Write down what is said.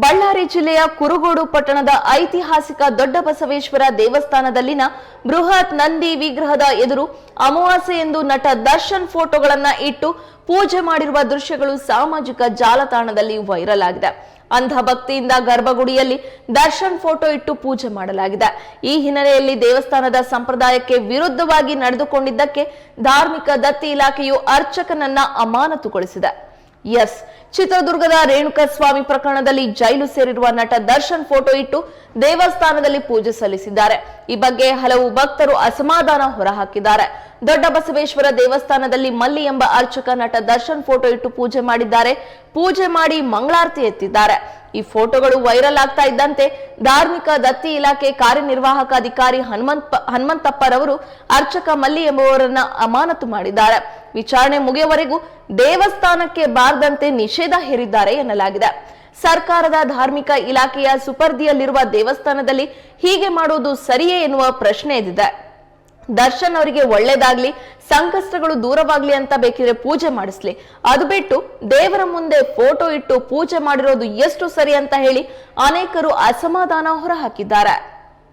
ಬಳ್ಳಾರಿ ಜಿಲ್ಲೆಯ ಕುರುಗೋಡು ಪಟ್ಟಣದ ಐತಿಹಾಸಿಕ ದೊಡ್ಡ ಬಸವೇಶ್ವರ ದೇವಸ್ಥಾನದಲ್ಲಿನ ಬೃಹತ್ ನಂದಿ ವಿಗ್ರಹದ ಎದುರು ಅಮಾವಾಸ್ಯೆ ಎಂದು ನಟ ದರ್ಶನ್ ಫೋಟೋಗಳನ್ನ ಇಟ್ಟು ಪೂಜೆ ಮಾಡಿರುವ ದೃಶ್ಯಗಳು ಸಾಮಾಜಿಕ ಜಾಲತಾಣದಲ್ಲಿ ವೈರಲ್ ಆಗಿದೆ. ಅಂಧ ಭಕ್ತಿಯಿಂದ ಗರ್ಭಗುಡಿಯಲ್ಲಿ ದರ್ಶನ್ ಫೋಟೋ ಇಟ್ಟು ಪೂಜೆ ಮಾಡಲಾಗಿದೆ. ಈ ಹಿನ್ನೆಲೆಯಲ್ಲಿ ದೇವಸ್ಥಾನದ ಸಂಪ್ರದಾಯಕ್ಕೆ ವಿರುದ್ಧವಾಗಿ ನಡೆದುಕೊಂಡಿದ್ದಕ್ಕೆ ಧಾರ್ಮಿಕ ದತ್ತಿ ಇಲಾಖೆಯು ಅರ್ಚಕನನ್ನ ಅಮಾನತುಗೊಳಿಸಿದೆ. ಎಸ್. ಚಿತ್ರದುರ್ಗದ ರೇಣುಕಸ್ವಾಮಿ ಪ್ರಕರಣದಲ್ಲಿ ಜೈಲು ಸೇರಿರುವ ನಟ ದರ್ಶನ್ ಫೋಟೋ ಇಟ್ಟು ದೇವಸ್ಥಾನದಲ್ಲಿ ಪೂಜೆ ಸಲ್ಲಿಸಿದ್ದಾರೆ. ಈ ಬಗ್ಗೆ ಹಲವು ಭಕ್ತರು ಅಸಮಾಧಾನ ಹೊರಹಾಕಿದ್ದಾರೆ. ದೊಡ್ಡ ಬಸವೇಶ್ವರ ದೇವಸ್ಥಾನದಲ್ಲಿ ಮಲ್ಲಿ ಎಂಬ ಅರ್ಚಕ ನಟ ದರ್ಶನ್ ಫೋಟೋ ಇಟ್ಟು ಪೂಜೆ ಮಾಡಿದ್ದಾರೆ. ಪೂಜೆ ಮಾಡಿ ಮಂಗಳಾರತಿ ಎತ್ತಿದ್ದಾರೆ. ಈ ಫೋಟೋಗಳು ವೈರಲ್ ಆಗ್ತಾ ಇದ್ದಂತೆ ಧಾರ್ಮಿಕ ದತ್ತಿ ಇಲಾಖೆ ಕಾರ್ಯನಿರ್ವಾಹಕ ಅಧಿಕಾರಿ ಹನುಮಂತ ಹನುಮಂತಪ್ಪರವರು ಅರ್ಚಕ ಮಲ್ಲಿ ಎಂಬುವರನ್ನ ಅಮಾನತು ಮಾಡಿದ್ದಾರೆ. ವಿಚಾರಣೆ ಮುಗಿಯುವವರೆಗೂ ದೇವಸ್ಥಾನಕ್ಕೆ ಬಾರದಂತೆ ನಿಷೇಧ ಹೇರಿದ್ದಾರೆ ಎನ್ನಲಾಗಿದೆ. ಸರ್ಕಾರದ ಧಾರ್ಮಿಕ ಇಲಾಖೆಯ ಸುಪರ್ದಿಯಲ್ಲಿರುವ ದೇವಸ್ಥಾನದಲ್ಲಿ ಹೀಗೆ ಮಾಡುವುದು ಸರಿಯೇ ಎನ್ನುವ ಪ್ರಶ್ನೆ ಎದ್ದಿದೆ. ದರ್ಶನ್ ಅವರಿಗೆ ಒಳ್ಳೇದಾಗ್ಲಿ, ಸಂಕಷ್ಟಗಳು ದೂರವಾಗ್ಲಿ ಅಂತ ಬೇಕಿದ್ರೆ ಪೂಜೆ ಮಾಡಿಸ್ಲಿ. ಅದು ಬಿಟ್ಟು ದೇವರ ಮುಂದೆ ಫೋಟೋ ಇಟ್ಟು ಪೂಜೆ ಮಾಡಿರೋದು ಎಷ್ಟು ಸರಿ ಅಂತ ಹೇಳಿ ಅನೇಕರು ಅಸಮಾಧಾನ ಹೊರಹಾಕಿದ್ದಾರೆ.